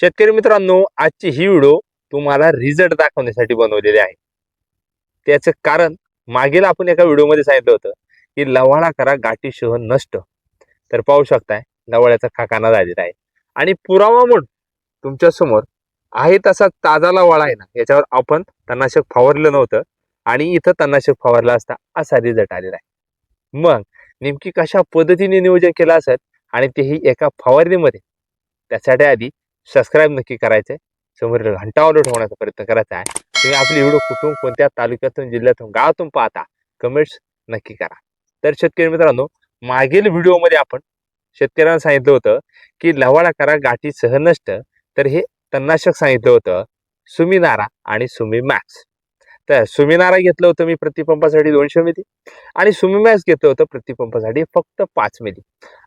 शेतकरी मित्रांनो आजची ही व्हिडिओ तुम्हाला रिझल्ट दाखवण्यासाठी बनवलेली आहे. त्याचं कारण मागील आपण एका व्हिडिओमध्ये सांगितलं होतं की लवाळा करा गाठी शह नष्ट. तर पाहू शकताय लवाळ्याचा खाकाना झालेला आहे. आणि पुरावा म्हणून तुमच्यासमोर आहे तसा ताजा लवाळा आहे ना याच्यावर आपण तणनाशक फवारलं नव्हतं आणि इथं तणनाशक फवारला असता असा रिझल्ट आलेला आहे. मग नेमकी कशा पद्धतीने नियोजन केलं असेल आणि तेही एका फवारणीमध्ये? त्यासाठी आधी सबस्क्राईब नक्की करायचंय. समोर घंटा ऑर्डर ठेवण्याचा प्रयत्न करायचा आहे. तुम्ही आपली व्हिडिओ कुठून कोणत्या तालुक्यातून जिल्ह्यातून गावातून पाहता कमेंट्स नक्की करा. तर शेतकरी मित्रांनो मागील व्हिडिओमध्ये आपण शेतकऱ्यांना सांगितलं होतं की लवाळा करा गाठी सह नष्ट. तर हे तणनाशक सांगितलं होतं सुमिनारा आणि सुमी मॅक्स तर सुमिनारा घेतलं होतं मी प्रतिपंपासाठी दोनशे मिली आणि सुमी मॅक्स घेतलं होतं प्रतिपंपासाठी फक्त पाच मिली.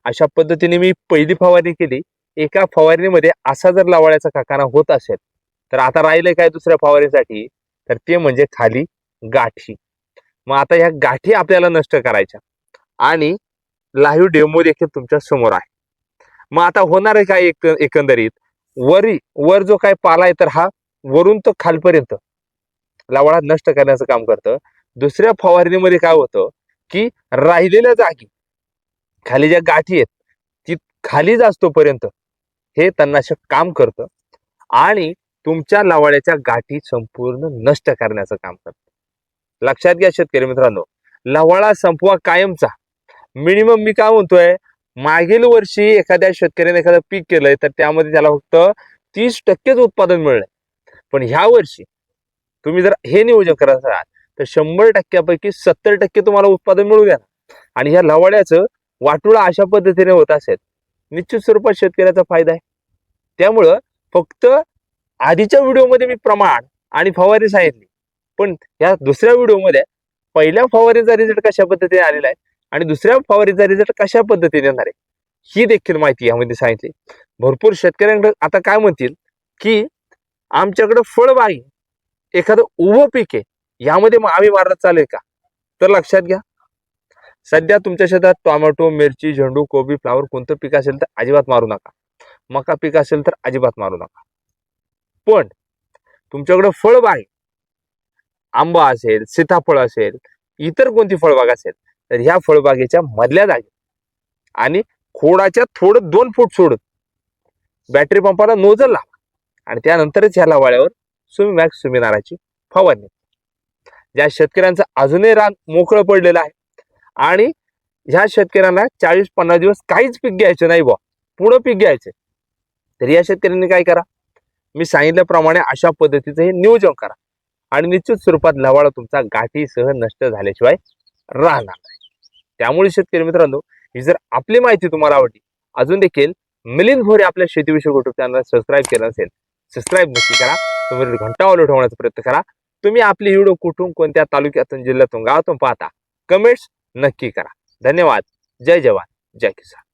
अशा पद्धतीने मी पहिली फवारणी केली. एका फवारणीमध्ये असा जर लावाळ्याचा काकाना होत असेल तर आता राहिलंय काय दुसऱ्या फवारणीसाठी? तर ते म्हणजे खाली गाठी. मग आता ह्या गाठी आपल्याला नष्ट करायच्या. आणि लाईव्ह डेमो देखील तुमच्यासमोर आहे. मग आता होणार आहे काय एक एकंदरीत? वरी वर जो काय पाला आहे तर हा वरून तो खालपर्यंत लावाळा नष्ट करण्याचं काम करतं. दुसऱ्या फवारणीमध्ये काय होतं की राहिलेल्या जागी खाली ज्या गाठी आहेत ती खाली जास्तोपर्यंत हे तणनाशक काम करतं आणि तुमच्या लवाड्याच्या गाठी संपूर्ण नष्ट करण्याचं काम करतं. लक्षात घ्या शेतकरी मित्रांनो लवाळा संपवा कायमचा. मिनिमम मी काय म्हणतोय मागील वर्षी एखाद्या शेतकऱ्याने एखादं पीक केलंय तर त्यामध्ये त्याला फक्त तीस टक्केच उत्पादन मिळलंय. पण ह्या वर्षी तुम्ही जर हे नियोजन करत असाल तर शंभर टक्क्यापैकी सत्तर टक्के तुम्हाला उत्पादन मिळू द्या. आणि ह्या लवाळ्याचं वाटुळा अशा पद्धतीने होत असेल निश्चित स्वरूपात शेतकऱ्याचा फायदा आहे. त्यामुळं फक्त आधीच्या व्हिडिओमध्ये मी प्रमाण आणि फवारी सांगितली. पण या दुसऱ्या व्हिडिओमध्ये पहिल्या फवारीचा रिझल्ट कशा पद्धतीने आलेला आहे आणि दुसऱ्या फवारीचा रिझल्ट कशा पद्धतीने येणार आहे ही देखील माहिती यामध्ये सांगितली. भरपूर शेतकऱ्यांकडे आता काय म्हणतील की आमच्याकडं फळबाग एखादं उभं पीक आहे. यामध्ये आम्ही मारत चालेल का? तर लक्षात घ्या सध्या तुमच्या शेतात टोमॅटो मिरची झेंडू कोबी फ्लावर कोणतं पीक असेल तर अजिबात मारू नका. मका पीक असेल तर अजिबात मारू नका. पण तुमच्याकडे फळबाग आहे. आंबा असेल सीताफळ असेल इतर कोणती फळबाग असेल तर ह्या फळबागेच्या मधल्या जागी आणि खोडाच्या थोडं दोन फूट सोडत बॅटरी पंपाला नोजल लावा आणि त्यानंतरच ह्या लावाळ्यावर सुमी मॅक्स सुमिनाराची फवारणी. ज्या शेतकऱ्यांचं अजूनही रान मोकळं पडलेलं आहे आणि ह्या शेतकऱ्यांना चाळीस पन्नास दिवस काहीच पीक घ्यायचं नाही बा पुढं पीक घ्यायचं तर या शेतकऱ्यांनी काय करा? मी सांगितल्याप्रमाणे अशा पद्धतीचं हे नियोजन करा. आणि निश्चित स्वरूपात लवाळा तुमचा गाठीसह नष्ट झाल्याशिवाय राहणार नाही. त्यामुळे शेतकरी मित्रांनो ही जर आपली माहिती तुम्हाला आवडली अजून देखील मिलिंद भोरे आपल्या शेतीविषयक युट्यूब चॅनल सबस्क्राईब केलं असेल सबस्क्राईब नक्की करा. तुम्ही घंटा ऑलो ठेवण्याचा प्रयत्न करा. तुम्ही आपली व्हिडिओ कुठून कोणत्या तालुक्यातून जिल्ह्यातून गावातून पाहता कमेंट्स नक्की करा. धन्यवाद. जय जवान. जय किसान.